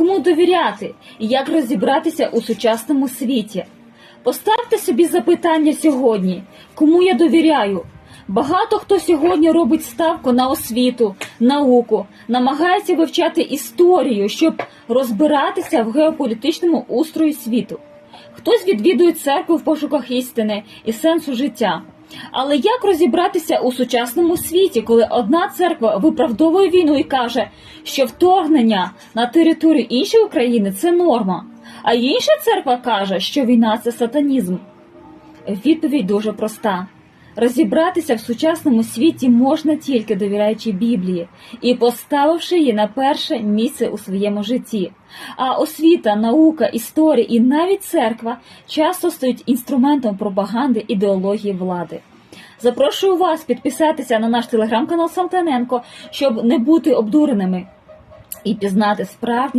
Кому довіряти і як розібратися у сучасному світі? Поставте собі запитання сьогодні, кому я довіряю. Багато хто сьогодні робить ставку на освіту, науку, намагається вивчати історію, щоб розбиратися в геополітичному устрої світу. Хтось відвідує церкву в пошуках істини і сенсу життя. Але як розібратися у сучасному світі, коли одна церква виправдовує війну і каже, що вторгнення на територію іншої країни це норма, а інша церква каже, що війна це сатанізм? Відповідь дуже проста. Розібратися в сучасному світі можна тільки довіряючи Біблії і поставивши її на перше місце у своєму житті. А освіта, наука, історія і навіть церква часто стають інструментом пропаганди ідеології влади. Запрошую вас підписатися на наш телеграм-канал Салтаненко, щоб не бути обдуреними і пізнати справді.